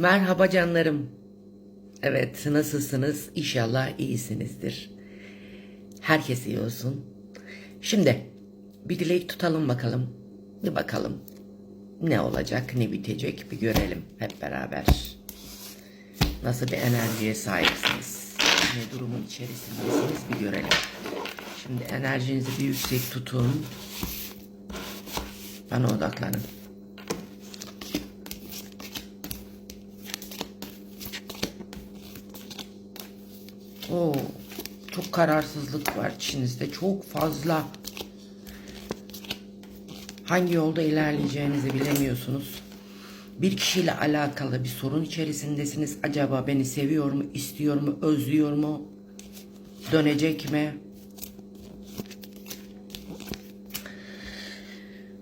Merhaba canlarım. Evet nasılsınız? İnşallah iyisinizdir. Herkes iyi olsun. Şimdi bir dilek tutalım bakalım. Bir bakalım. Ne olacak, ne bitecek bir görelim hep beraber. Nasıl bir enerjiye sahipsiniz? Ne durumun içerisindesiniz bir görelim. Şimdi enerjinizi bir yüksek tutun. Bana odaklanın. Oo, çok kararsızlık var içinizde. Çok fazla. Hangi yolda ilerleyeceğinizi bilemiyorsunuz. Bir kişiyle alakalı bir sorun içerisindesiniz. Acaba beni seviyor mu, istiyor mu, özlüyor mu? Dönecek mi?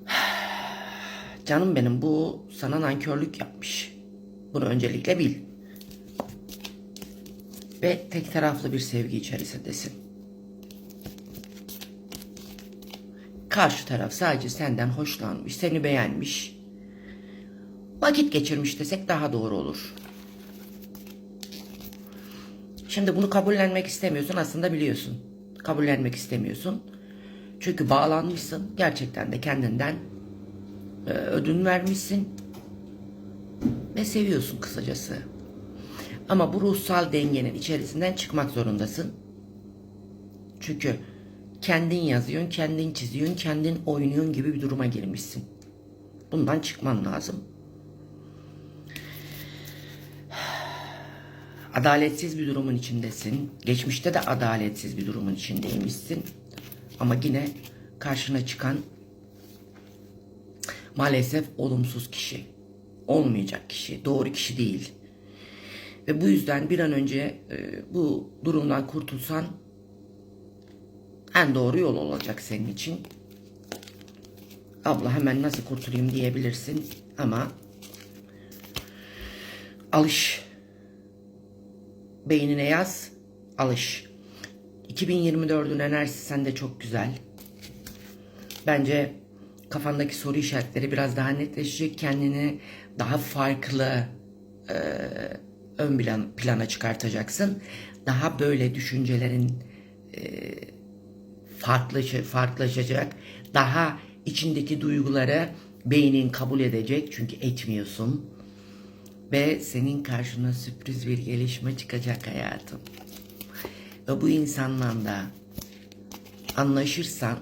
Canım benim bu sana nankörlük yapmış. Bunu öncelikle bil ve tek taraflı bir sevgi içerisindesin. Karşı taraf sadece senden hoşlanmış, seni beğenmiş. Vakit geçirmiş desek daha doğru olur. Şimdi bunu kabullenmek istemiyorsun aslında biliyorsun. Kabullenmek istemiyorsun. Çünkü bağlanmışsın. Gerçekten de kendinden e, ödün vermişsin. Ve seviyorsun kısacası. Ama bu ruhsal dengenin içerisinden çıkmak zorundasın. Çünkü kendin yazıyorsun, kendin çiziyorsun, kendin oynuyorsun gibi bir duruma girmişsin. Bundan çıkman lazım. Adaletsiz bir durumun içindesin. Geçmişte de adaletsiz bir durumun içindeymişsin. Ama yine karşına çıkan maalesef olumsuz kişi. Olmayacak kişi, doğru kişi değil. Ve bu yüzden bir an önce e, bu durumdan kurtulsan en doğru yol olacak senin için. Abla hemen nasıl kurtulayım diyebilirsin ama alış. Beynine yaz, alış. 2024'ün enerjisi sende çok güzel. Bence kafandaki soru işaretleri biraz daha netleşecek. Kendini daha farklı e, ön plan, plana çıkartacaksın. Daha böyle düşüncelerin e, farklı farklılaşacak. Daha içindeki duyguları beynin kabul edecek çünkü etmiyorsun. Ve senin karşına sürpriz bir gelişme çıkacak hayatım. Ve bu insanla da anlaşırsan,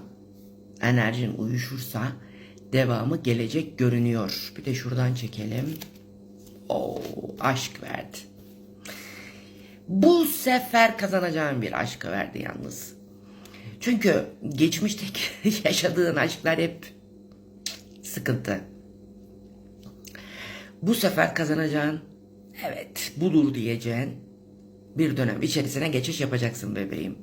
enerjin uyuşursa devamı gelecek görünüyor. Bir de şuradan çekelim. O aşk verdi. Bu sefer kazanacağın bir aşkı verdi yalnız. Çünkü geçmişteki yaşadığın aşklar hep sıkıntı. Bu sefer kazanacağın evet budur diyeceğin bir dönem içerisine geçiş yapacaksın bebeğim.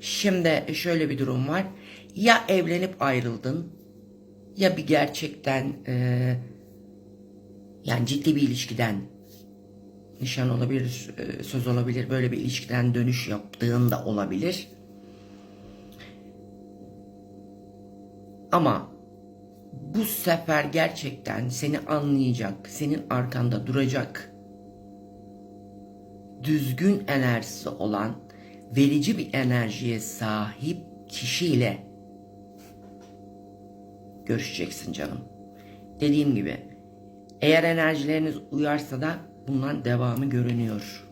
Şimdi şöyle bir durum var. Ya evlenip ayrıldın ya bir gerçekten e, yani ciddi bir ilişkiden nişan olabilir, e, söz olabilir, böyle bir ilişkiden dönüş yaptığın da olabilir. Ama bu sefer gerçekten seni anlayacak, senin arkanda duracak, düzgün enerjisi olan, verici bir enerjiye sahip kişiyle görüşeceksin canım. Dediğim gibi eğer enerjileriniz uyarsa da bundan devamı görünüyor.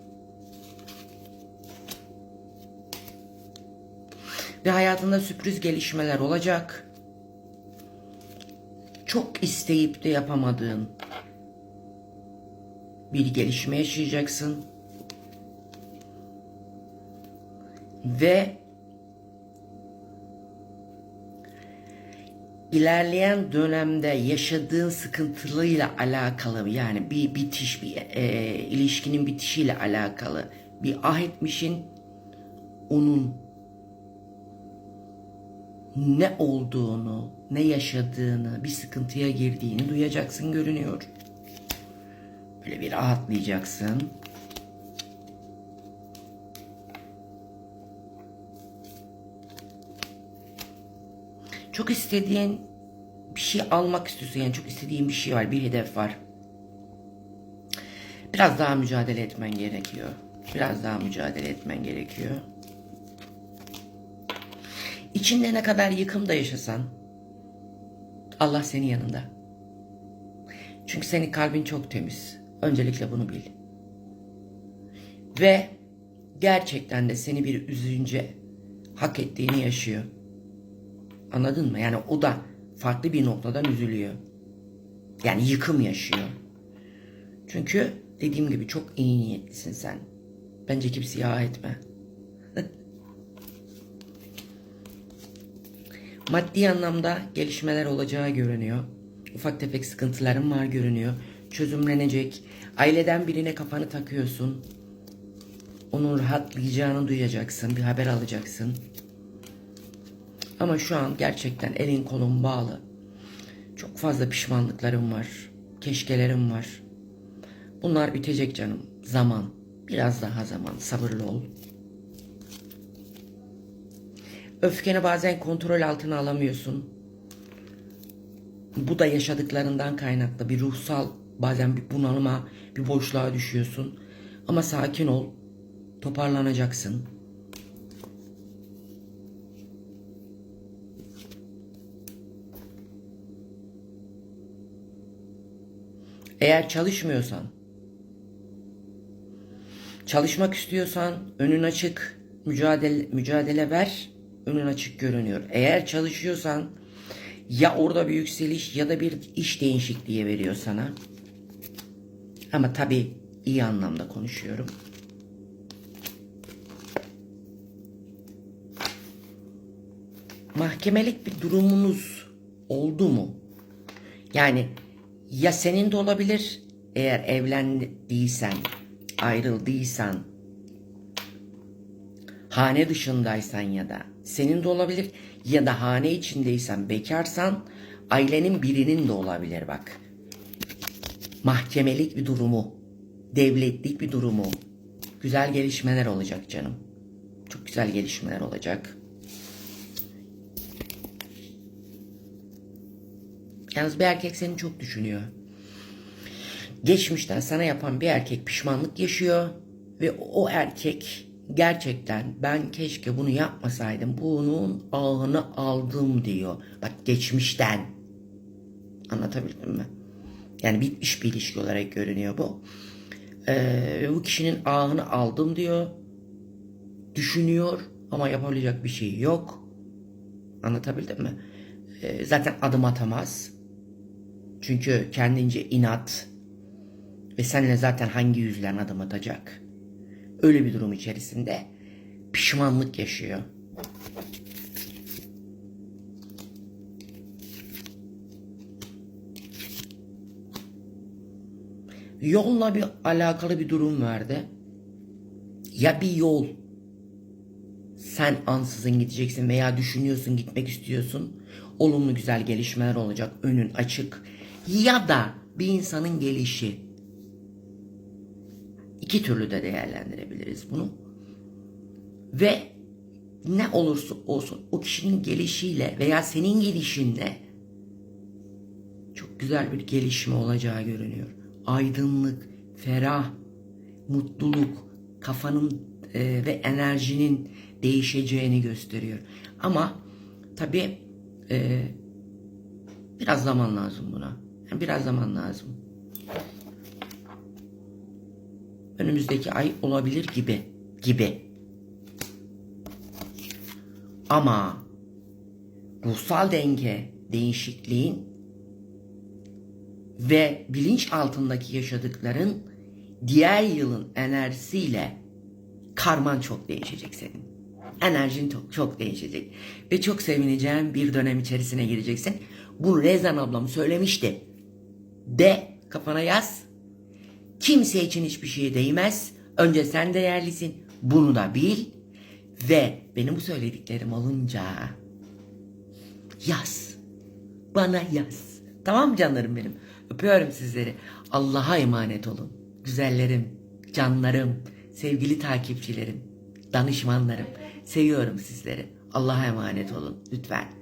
Ve hayatında sürpriz gelişmeler olacak. Çok isteyip de yapamadığın bir gelişme yaşayacaksın. Ve ilerleyen dönemde yaşadığın sıkıntılıyla alakalı yani bir bitiş bir e, ilişkinin bitişiyle alakalı bir ah etmişin onun ne olduğunu, ne yaşadığını, bir sıkıntıya girdiğini duyacaksın görünüyor. Böyle bir rahatlayacaksın. Çok istediğin bir şey almak istiyorsun yani çok istediğin bir şey var, bir hedef var. Biraz daha mücadele etmen gerekiyor. Biraz daha mücadele etmen gerekiyor. İçinde ne kadar yıkım da yaşasan Allah senin yanında. Çünkü senin kalbin çok temiz. Öncelikle bunu bil. Ve gerçekten de seni bir üzünce hak ettiğini yaşıyor. Anladın mı? Yani o da farklı bir noktadan üzülüyor. Yani yıkım yaşıyor. Çünkü dediğim gibi çok iyi niyetlisin sen. Bence kimseye ah etme. Maddi anlamda gelişmeler olacağı görünüyor. Ufak tefek sıkıntıların var görünüyor. Çözümlenecek. Aileden birine kafanı takıyorsun. Onun rahatlayacağını duyacaksın. Bir haber alacaksın. Ama şu an gerçekten elin kolun bağlı. Çok fazla pişmanlıklarım var. Keşkelerim var. Bunlar bitecek canım. Zaman. Biraz daha zaman. Sabırlı ol. Öfkeni bazen kontrol altına alamıyorsun. Bu da yaşadıklarından kaynaklı bir ruhsal bazen bir bunalıma, bir boşluğa düşüyorsun. Ama sakin ol. Toparlanacaksın. Eğer çalışmıyorsan, çalışmak istiyorsan önün açık, mücadele mücadele ver, önün açık görünüyor. Eğer çalışıyorsan ya orada bir yükseliş ya da bir iş değişikliği veriyor sana. Ama tabii iyi anlamda konuşuyorum. Mahkemelik bir durumunuz oldu mu? Yani ya senin de olabilir eğer evlendiysen, ayrıldıysan, hane dışındaysan ya da senin de olabilir ya da hane içindeysen bekarsan ailenin birinin de olabilir bak. Mahkemelik bir durumu, devletlik bir durumu. Güzel gelişmeler olacak canım. Çok güzel gelişmeler olacak. Yalnız bir erkek seni çok düşünüyor. Geçmişten sana yapan bir erkek pişmanlık yaşıyor ve o erkek gerçekten ben keşke bunu yapmasaydım bunun ahını aldım diyor. Bak geçmişten. Anlatabildim mi? Yani bitmiş bir ilişki olarak görünüyor bu. Ee, bu kişinin ahını aldım diyor. Düşünüyor ama yapabilecek bir şey yok. Anlatabildim mi? Ee, zaten adım atamaz. Çünkü kendince inat ve seninle zaten hangi yüzden adım atacak? Öyle bir durum içerisinde pişmanlık yaşıyor. Yolla bir alakalı bir durum vardı. Ya bir yol sen ansızın gideceksin veya düşünüyorsun gitmek istiyorsun. Olumlu güzel gelişmeler olacak. Önün açık. Ya da bir insanın gelişi. İki türlü de değerlendirebiliriz bunu. Ve ne olursa olsun o kişinin gelişiyle veya senin gelişinle çok güzel bir gelişme olacağı görünüyor. Aydınlık, ferah, mutluluk, kafanın e, ve enerjinin değişeceğini gösteriyor. Ama tabii e, biraz zaman lazım buna. Biraz zaman lazım. Önümüzdeki ay olabilir gibi. Gibi. Ama ruhsal denge, değişikliğin ve bilinç altındaki yaşadıkların diğer yılın enerjisiyle karman çok değişecek senin. Enerjin çok, çok değişecek. Ve çok sevineceğin bir dönem içerisine gireceksin. Bunu Rezan ablam söylemişti. De kafana yaz. Kimse için hiçbir şey değmez. Önce sen değerlisin. Bunu da bil. Ve benim bu söylediklerim olunca yaz. Bana yaz. Tamam canlarım benim? Öpüyorum sizleri. Allah'a emanet olun. Güzellerim, canlarım, sevgili takipçilerim, danışmanlarım. Seviyorum sizleri. Allah'a emanet olun lütfen.